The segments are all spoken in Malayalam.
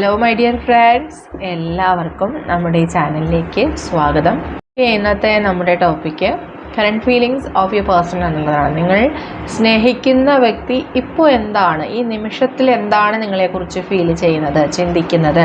ഹലോ മൈ ഡിയർ ഫ്രണ്ട്സ് എല്ലാവർക്കും നമ്മുടെ ഈ ചാനലിലേക്ക് സ്വാഗതം. ഇന്നത്തെ നമ്മുടെ topic current feelings of you person എന്നുള്ളതാണ്. നിങ്ങൾ സ്നേഹിക്കുന്ന വ്യക്തി ഇപ്പോൾ എന്താണ്? ഈ നിമിഷത്തിൽ എന്താണ് നിങ്ങളെക്കുറിച്ച് ഫീൽ ചെയ്യുന്നത് ചിന്തിക്കുന്നത്?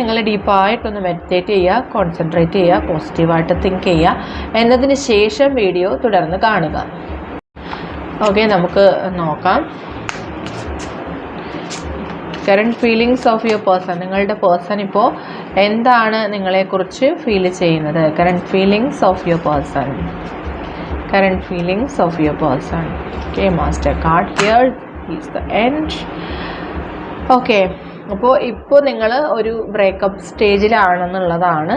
നിങ്ങൾ ഡീപ്പായിട്ടൊന്ന് മെഡിറ്റേറ്റ് ചെയ്യുക കോൺസെൻട്രേറ്റ് ചെയ്യുക പോസിറ്റീവായിട്ട് തിങ്ക് ചെയ്യുക. എന്നതിന് ശേഷം വീഡിയോ തുടർന്ന് കാണുക. ഓക്കെ നമുക്ക് നോക്കാം. Current feelings of your person നിങ്ങളുടെ പേഴ്സൺ ഇപ്പോൾ എന്താണ് നിങ്ങളെക്കുറിച്ച് ഫീൽ ചെയ്യുന്നത്? Current feelings of your person current feelings of your person okay master card here is the end okay അപ്പോൾ ഇപ്പോൾ നിങ്ങൾ ഒരു ബ്രേക്കപ്പ് സ്റ്റേജിലാണെന്നുള്ളതാണ്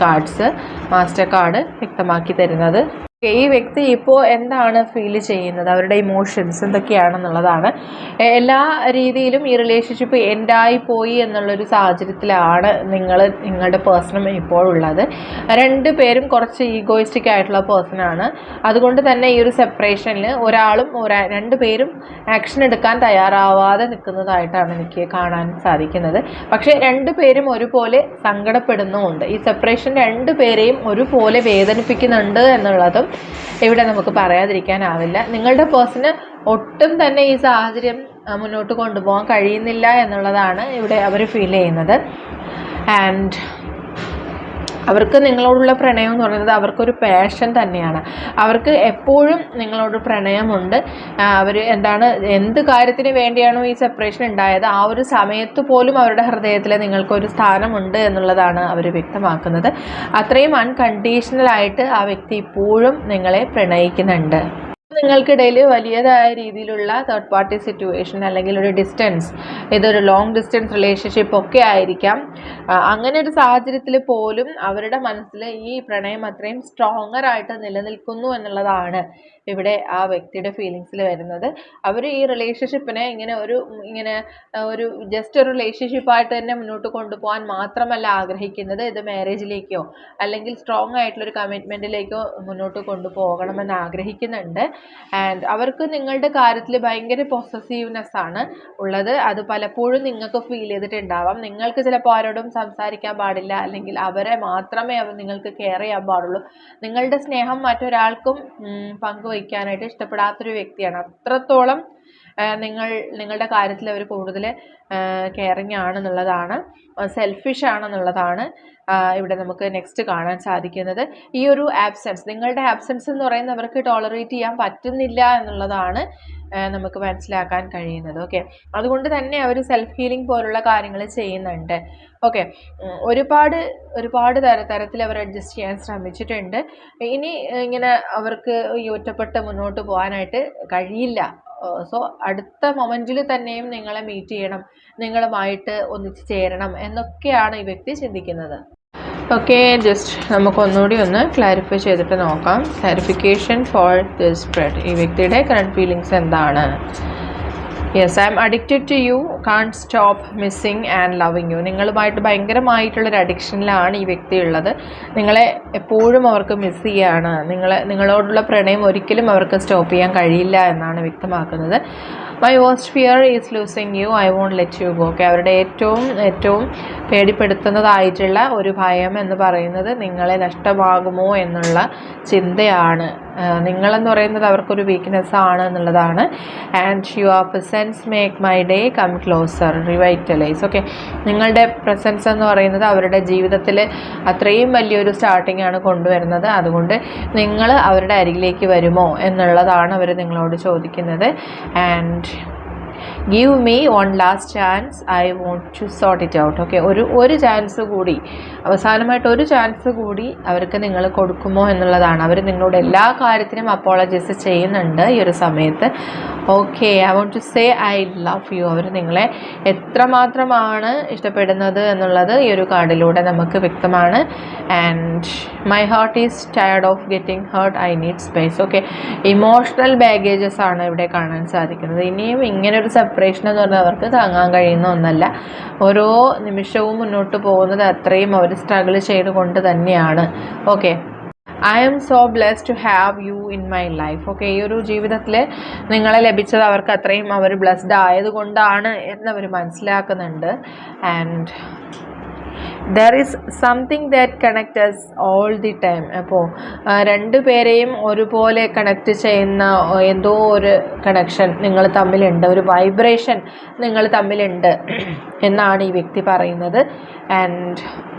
കാർഡ്സ് മാസ്റ്റർ കാർഡ് വ്യക്തമാക്കി തരുന്നത്. ഈ വ്യക്തി ഇപ്പോൾ എന്താണ് ഫീൽ ചെയ്യുന്നത്? അവരുടെ ഇമോഷൻസ് എന്തൊക്കെയാണെന്നുള്ളതാണ്. എല്ലാ രീതിയിലും ഈ റിലേഷൻഷിപ്പ് എൻഡായി പോയി എന്നുള്ളൊരു സാഹചര്യത്തിലാണ് നിങ്ങൾ നിങ്ങളുടെ പേഴ്സണും ഇപ്പോൾ ഉള്ളത്. രണ്ട് പേരും കുറച്ച് ഈഗോയിസ്റ്റിക് ആയിട്ടുള്ള പേഴ്സണാണ് അതുകൊണ്ട് തന്നെ ഈ ഒരു സെപ്പറേഷനിൽ ഒരാളും ഒരാ രണ്ട് പേരും ആക്ഷൻ എടുക്കാൻ തയ്യാറാവാതെ നിൽക്കുന്നതായിട്ടാണ് എനിക്ക് കാണാൻ സാധിക്കുന്നത്. പക്ഷേ രണ്ട് പേരും ഒരുപോലെ സങ്കടപ്പെടുന്നുമുണ്ട്. ഈ സെപ്പറേഷൻ രണ്ട് പേരെയും ഒരുപോലെ വേദനിപ്പിക്കുന്നുണ്ട് എന്നുള്ളതും ഇവിടെ നമുക്ക് പറയാതിരിക്കാനാവില്ല. നിങ്ങളുടെ പേഴ്സണ് ഒട്ടും തന്നെ ഈ സാഹചര്യം മുന്നോട്ട് കൊണ്ടുപോകാൻ കഴിയുന്നില്ല എന്നുള്ളതാണ് ഇവിടെ അവർ ഫീൽ ചെയ്യുന്നത്. ആൻഡ് അവർക്ക് നിങ്ങളോടുള്ള പ്രണയം എന്ന് പറയുന്നത് അവർക്കൊരു പാഷൻ തന്നെയാണ്. അവർക്ക് എപ്പോഴും നിങ്ങളോട് പ്രണയമുണ്ട്. അവർ എന്താണ് എന്ത് കാര്യത്തിന് വേണ്ടിയാണോ ഈ സെപ്പറേഷൻ ഉണ്ടായത് ആ ഒരു സമയത്ത് പോലും അവരുടെ ഹൃദയത്തിൽ നിങ്ങൾക്കൊരു സ്ഥാനമുണ്ട് എന്നുള്ളതാണ് അവർ വ്യക്തമാക്കുന്നത്. അത്രയും അൺകണ്ടീഷണലായിട്ട് ആ വ്യക്തി ഇപ്പോഴും നിങ്ങളെ പ്രണയിക്കുന്നുണ്ട്. നിങ്ങൾക്കിടയിൽ വലിയതായ രീതിയിലുള്ള തേർഡ് പാർട്ടി സിറ്റുവേഷൻ അല്ലെങ്കിൽ ഒരു ഡിസ്റ്റൻസ് ഇതൊരു ലോങ് ഡിസ്റ്റൻസ് റിലേഷൻഷിപ്പ് ഒക്കെ ആയിരിക്കാം. അങ്ങനെ ഒരു സാഹചര്യത്തിൽ പോലും അവരുടെ മനസ്സിൽ ഈ പ്രണയം അത്രയും സ്ട്രോങ്ങർ ആയിട്ട് നിലനിൽക്കുന്നു എന്നുള്ളതാണ് ഇവിടെ ആ വ്യക്തിയുടെ ഫീലിങ്സിൽ വരുന്നത്. അവർ ഈ റിലേഷൻഷിപ്പിനെ ഇങ്ങനെ ഒരു ഇങ്ങനെ ഒരു ജസ്റ്റ് ഒരു റിലേഷൻഷിപ്പായിട്ട് തന്നെ മുന്നോട്ട് കൊണ്ടുപോകാൻ മാത്രമല്ല ആഗ്രഹിക്കുന്നത്. ഇത് മാരേജിലേക്കോ അല്ലെങ്കിൽ സ്ട്രോങ് ആയിട്ടുള്ള ഒരു കമ്മിറ്റ്മെന്റിലേക്കോ മുന്നോട്ട് കൊണ്ടുപോകണമെന്ന് ആഗ്രഹിക്കുന്നുണ്ട്. ആൻഡ് അവർക്ക് നിങ്ങളുടെ കാര്യത്തിൽ ഭയങ്കര പൊസസീവ്നെസ് ആണ് ഉള്ളത്. അത് പലപ്പോഴും നിങ്ങൾക്ക് ഫീൽ ചെയ്തിട്ടുണ്ടാവാം. നിങ്ങൾക്ക് ചിലപ്പോൾ ആരോടും സംസാരിക്കാൻ പാടില്ല. അല്ലെങ്കിൽ അവരെ മാത്രമേ അവർ നിങ്ങൾക്ക് കെയർ ചെയ്യാൻ പാടുള്ളൂ. നിങ്ങളുടെ സ്നേഹം മറ്റൊരാൾക്കും പങ്കുവയ്ക്കാനായിട്ട് ഇഷ്ടപ്പെടാത്തൊരു വ്യക്തിയാണ്. അത്രത്തോളം നിങ്ങൾ നിങ്ങളുടെ കാര്യത്തിൽ അവർ കൂടുതൽ കെയറിങ് ആണെന്നുള്ളതാണ്. സെൽഫിഷ് ആണെന്നുള്ളതാണ് ഇവിടെ നമുക്ക് നെക്സ്റ്റ് കാണാൻ സാധിക്കുന്നത്. ഈ ഒരു ആബ്സെൻസ് നിങ്ങളുടെ ആബ്സെൻസ് എന്ന് പറയുന്നത് അവർക്ക് ടോളറേറ്റ് ചെയ്യാൻ പറ്റുന്നില്ല എന്നുള്ളതാണ് നമുക്ക് മനസ്സിലാക്കാൻ കഴിയുന്നത്. ഓക്കെ അതുകൊണ്ട് തന്നെ അവർ സെൽഫ് ഹീലിംഗ് പോലുള്ള കാര്യങ്ങൾ ചെയ്യുന്നുണ്ട്. ഓക്കെ ഒരുപാട് ഒരുപാട് തര തരത്തിൽ അവർ അഡ്ജസ്റ്റ് ചെയ്യാൻ ശ്രമിച്ചിട്ടുണ്ട്. ഇനി ഇങ്ങനെ അവർക്ക് ഈ ഒറ്റപ്പെട്ട് മുന്നോട്ട് പോകാനായിട്ട് കഴിയില്ല. സോ അടുത്ത മൊമെന്റിൽ തന്നെയും നിങ്ങളെ മീറ്റ് ചെയ്യണം. നിങ്ങളുമായിട്ട് ഒന്നിച്ച് ചേരണം എന്നൊക്കെയാണ് ഈ വ്യക്തി ചിന്തിക്കുന്നത്. ഓക്കെ ജസ്റ്റ് നമുക്ക് ഒന്നുകൂടി ഒന്ന് ക്ലാരിഫൈ ചെയ്തിട്ട് നോക്കാം. ക്ലാരിഫിക്കേഷൻ ഫോർ ദിസ് സ്പ്രെഡ് ഈ വ്യക്തിയുടെ കറണ്ട് ഫീലിങ്സ് എന്താണ്? Yes I'm addicted to you can't stop missing and loving you നിങ്ങളുമായിട്ട് ഭയങ്കരമായിട്ടുള്ളൊരു അഡിക്ഷനിലാണ് ഈ വ്യക്തി ഉള്ളത് നിങ്ങളെ എപ്പോഴും അവർക്ക് മിസ് ചെയ്യുകയാണ് നിങ്ങളെ നിങ്ങളോടുള്ള പ്രണയം ഒരിക്കലും അവർക്ക് സ്റ്റോപ്പ് ചെയ്യാൻ കഴിയില്ല എന്നാണ് വ്യക്തമാക്കുന്നത്. My worst fear is losing you I won't let you go okay അവരുടെ ഏറ്റവും ഏറ്റവും പേടിപ്പെടുത്തുന്നതായിട്ടുള്ള ഒരു ഭയം എന്ന് പറയുന്നത് നിങ്ങളെ നഷ്ടമാകുമോ എന്നുള്ള ചിന്തയാണ്. നിങ്ങളെന്ന് പറയുന്നത് അവർക്കൊരു വീക്ക്നെസ് ആണ് എന്നുള്ളതാണ്. And your presence make my day come closer revitalize okay നിങ്ങളുടെ പ്രസൻസ് എന്ന് പറയുന്നത് അവരുടെ ജീവിതത്തിൽ അത്രയും വലിയൊരു സ്റ്റാർട്ടിംഗ് ആണ് കൊണ്ടുവരുന്നത്. അതുകൊണ്ട് നിങ്ങൾ അവരുടെ അരികിലേക്ക് വരുമോ എന്നുള്ളതാണ് അവർ നിങ്ങളോട് ചോദിക്കുന്നത്. And give me one last chance I want to sort it out okay ഒരു ഒരു ചാൻസ് കൂടി. അവസാനമായിട്ട് ഒരു ചാൻസ് കൂടി അവർക്ക് നിങ്ങൾ കൊടുക്കുമോ എന്നുള്ളതാണ്. അവർ നിങ്ങളോട് എല്ലാ കാര്യത്തിനും അപ്പോളജൈസ് ചെയ്യുന്നുണ്ട് ഈ ഒരു സമയത്ത്. Okay I want to say I love you അവർ നിങ്ങളെ എത്രമാത്രമാണ് ഇഷ്ടപ്പെടുന്നത് എന്നുള്ളത് ഈ ഒരു കാർഡിലൂടെ നമുക്ക് വ്യക്തമാണ്. And my heart is tired of getting hurt I need space okay emotional baggages ആണ് ഇവിടെ കാണാൻ സാധിക്കുന്നത്. ഇനിയും ഇങ്ങനെ ഒരു സെപ്പറേഷൻ എന്ന് പറഞ്ഞാൽ അവർക്ക് താങ്ങാൻ കഴിയുന്ന ഒന്നല്ല. ഓരോ നിമിഷവും മുന്നോട്ട് പോകുന്നത് അത്രയും അവർ സ്ട്രഗിൾ ചെയ്തുകൊണ്ട് തന്നെയാണ്. Okay I am so blessed to have you in my life okay ഈ ഒരു ജീവിതത്തിൽ നിങ്ങളെ ലഭിച്ചത് അവർക്ക് അത്രയും അവർ ബ്ലെസ്ഡ് ആയതുകൊണ്ടാണ് എന്നവർ മനസ്സിലാക്കുന്നുണ്ട്. And there is something that connect us all the time അപ്പോൾ രണ്ട് പേരെയും ഒരുപോലെ കണക്ട് ചെയ്യുന്ന എന്തോ ഒരു കണക്ഷൻ നിങ്ങൾ തമ്മിലുണ്ട്. ഒരു വൈബ്രേഷൻ നിങ്ങൾ തമ്മിലുണ്ട്. എന്നാണ് ഈ വ്യക്തി പറയുന്നത്. ആൻഡ്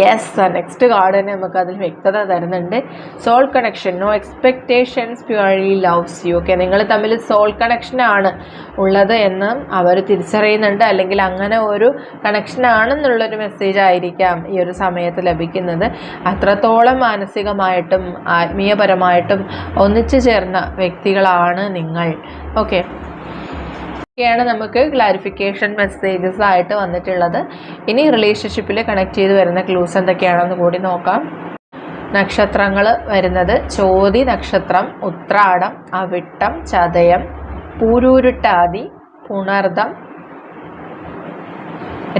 യെസ് നെക്സ്റ്റ് കാർഡ് തന്നെ നമുക്ക് അതിൽ വ്യക്തത തരുന്നുണ്ട്. Soul connection no expectations purely loves you okay നിങ്ങൾ തമ്മിൽ സോൾ കണക്ഷനാണ് ഉള്ളത് എന്ന് അവർ തിരിച്ചറിയുന്നുണ്ട്. അല്ലെങ്കിൽ അങ്ങനെ ഒരു കണക്ഷനാണെന്നുള്ളൊരു മെസ്സേജ് ആയിരിക്കാം ഈ ഒരു സമയത്ത് ലഭിക്കുന്നത്. അത്രത്തോളം മാനസികമായിട്ടും ആത്മീയപരമായിട്ടും ഒന്നിച്ചു ചേർന്ന വ്യക്തികളാണ് നിങ്ങൾ. ഓക്കെ ഒക്കെയാണ് നമുക്ക് ക്ലാരിഫിക്കേഷൻ മെസ്സേജസ് ആയിട്ട് വന്നിട്ടുള്ളത്. ഇനി റിലേഷൻഷിപ്പിൽ കണക്ട് ചെയ്ത് വരുന്ന ക്ലൂസ് എന്തൊക്കെയാണെന്ന് കൂടി നോക്കാം. നക്ഷത്രങ്ങൾ വരുന്നത് ചോതി നക്ഷത്രം ഉത്രാടം അവിട്ടം ചതയം പൂരൂരുട്ടാതി പുണർദം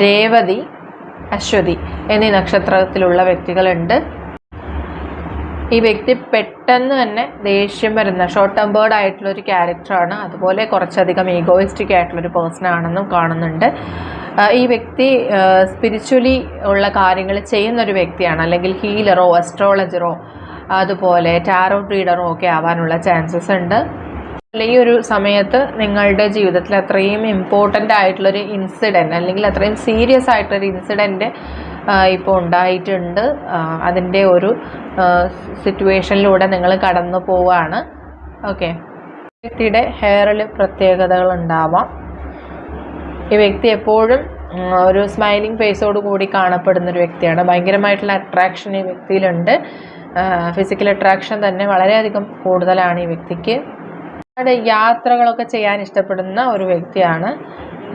രേവതി അശ്വതി എന്നീ നക്ഷത്രത്തിലുള്ള വ്യക്തികളുണ്ട്. ഈ വ്യക്തി പെട്ടെന്ന് തന്നെ ദേഷ്യം വരുന്ന ഷോർട്ട് ടെമ്പേർഡ് ആയിട്ടുള്ള ഒരു ക്യാരക്ടറാണ് അതുപോലെ കുറച്ചധികം ഈഗോയിസ്റ്റിക് ആയിട്ടുള്ള ഒരു പേഴ്സൺ ആണെന്നും കാണുന്നുണ്ട്. ഈ വ്യക്തി സ്പിരിച്വലി ഉള്ള കാര്യങ്ങൾ ചെയ്യുന്ന ഒരു വ്യക്തിയാണ്. അല്ലെങ്കിൽ ഹീലറോ അസ്ട്രോളജറോ അതുപോലെ ടാരോ റീഡറോ ഒക്കെ ആവാനുള്ള ചാൻസസ് ഉണ്ട്. ഈ ഒരു സമയത്ത് നിങ്ങളുടെ ജീവിതത്തിൽ അത്രയും ഇമ്പോർട്ടന്റ് ആയിട്ടുള്ളൊരു ഇൻസിഡന്റ് അല്ലെങ്കിൽ അത്രയും സീരിയസ് ആയിട്ടൊരു ഇൻസിഡന്റ് ഇപ്പോൾ ഉണ്ടായിട്ടുണ്ട്. അതിന്റെ ഒരു സിറ്റുവേഷനിലൂടെ നിങ്ങൾ കടന്നു പോവുകയാണ് ഓക്കെ. വ്യക്തിയുടെ ഹെയറിൽ പ്രത്യേകതകൾ ഉണ്ടാവാം. ഈ വ്യക്തി എപ്പോഴും ഒരു സ്മൈലിംഗ് ഫേസോട് കൂടി കാണപ്പെടുന്ന ഒരു വ്യക്തിയാണ്. ഭയങ്കരമായിട്ടുള്ള അട്രാക്ഷൻ ഈ വ്യക്തിയിലുണ്ട്. ഫിസിക്കൽ അട്രാക്ഷൻ തന്നെ വളരെയധികം കൂടുതലാണ് ഈ വ്യക്തിക്ക്. യാത്രകളൊക്കെ ചെയ്യാൻ ഇഷ്ടപ്പെടുന്ന ഒരു വ്യക്തിയാണ്.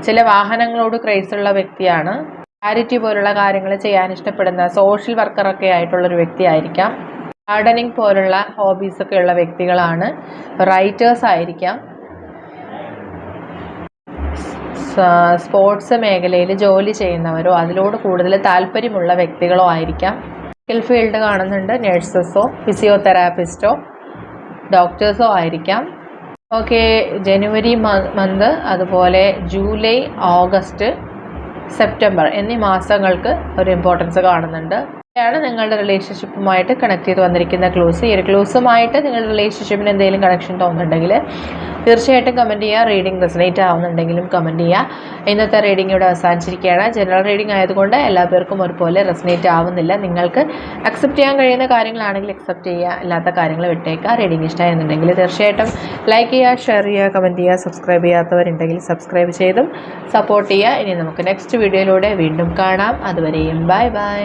ചില വാഹനങ്ങളോട് ക്രേസുള്ള വ്യക്തിയാണ്. ചാരിറ്റി പോലുള്ള കാര്യങ്ങൾ ചെയ്യാൻ ഇഷ്ടപ്പെടുന്ന സോഷ്യൽ വർക്കറൊക്കെ ആയിട്ടുള്ളൊരു വ്യക്തിയായിരിക്കാം. ഗാർഡനിങ് പോലുള്ള ഹോബീസൊക്കെ ഉള്ള വ്യക്തികളാണ്. റൈറ്റേഴ്സ് ആയിരിക്കാം. സ്പോർട്സ് മേഖലയിൽ ജോലി ചെയ്യുന്നവരോ അതിലോട് കൂടുതൽ താല്പര്യമുള്ള വ്യക്തികളോ ആയിരിക്കാം. മെഡിക്കൽ ഫീൽഡ് കാണുന്നുണ്ട്. നഴ്സസോ ഫിസിയോതെറാപ്പിസ്റ്റോ ഡോക്ടേഴ്സോ ആയിരിക്കാം. ഓക്കെ ജനുവരി മന്ത് അതുപോലെ ജൂലൈ ഓഗസ്റ്റ് സെപ്റ്റംബർ എന്നീ മാസങ്ങൾക്ക് ഒരു ഇമ്പോർട്ടൻസ് കാണുന്നുണ്ട്. ാണ് നിങ്ങളുടെ റിലേഷൻഷിപ്പുമായിട്ട് കണക്ട് ചെയ്ത് വന്നിരിക്കുന്ന ക്ലോസ് ഈ ഒരു ക്ലോസുമായിട്ട് നിങ്ങളുടെ റിലേഷൻഷിപ്പിന് എന്തെങ്കിലും കണക്ഷൻ തോന്നുന്നുണ്ടെങ്കിൽ തീർച്ചയായിട്ടും കമന്റ് ചെയ്യുക റീഡിംഗ് റെസനേറ്റ് ആവുന്നുണ്ടെങ്കിലും കമന്റ് ചെയ്യുക. ഇന്നത്തെ റീഡിംഗ് ഇവിടെ അവസാനിച്ചിരിക്കുകയാണ്. ജനറൽ റീഡിംഗ് ആയതുകൊണ്ട് എല്ലാ പേർക്കും ഒരുപോലെ റെസനേറ്റ് ആവുന്നില്ല. നിങ്ങൾക്ക് അക്സെപ്റ്റ് ചെയ്യാൻ കഴിയുന്ന കാര്യങ്ങളാണെങ്കിൽ അക്സെപ്റ്റ് ചെയ്യുക അല്ലാത്ത കാര്യങ്ങൾ വിട്ടേക്കുക. റീഡിംഗ് ഇഷ്ടമായിരുന്നുണ്ടെങ്കിൽ തീർച്ചയായിട്ടും ലൈക്ക് ചെയ്യുക ഷെയർ ചെയ്യുക കമന്റ് ചെയ്യുക സബ്സ്ക്രൈബ് ചെയ്യാത്തവരുണ്ടെങ്കിൽ സബ്സ്ക്രൈബ് ചെയ്തും സപ്പോർട്ട് ചെയ്യുക. ഇനി നമുക്ക് നെക്സ്റ്റ് വീഡിയോയിലൂടെ വീണ്ടും കാണാം. അതുവരെയും ബൈ ബൈ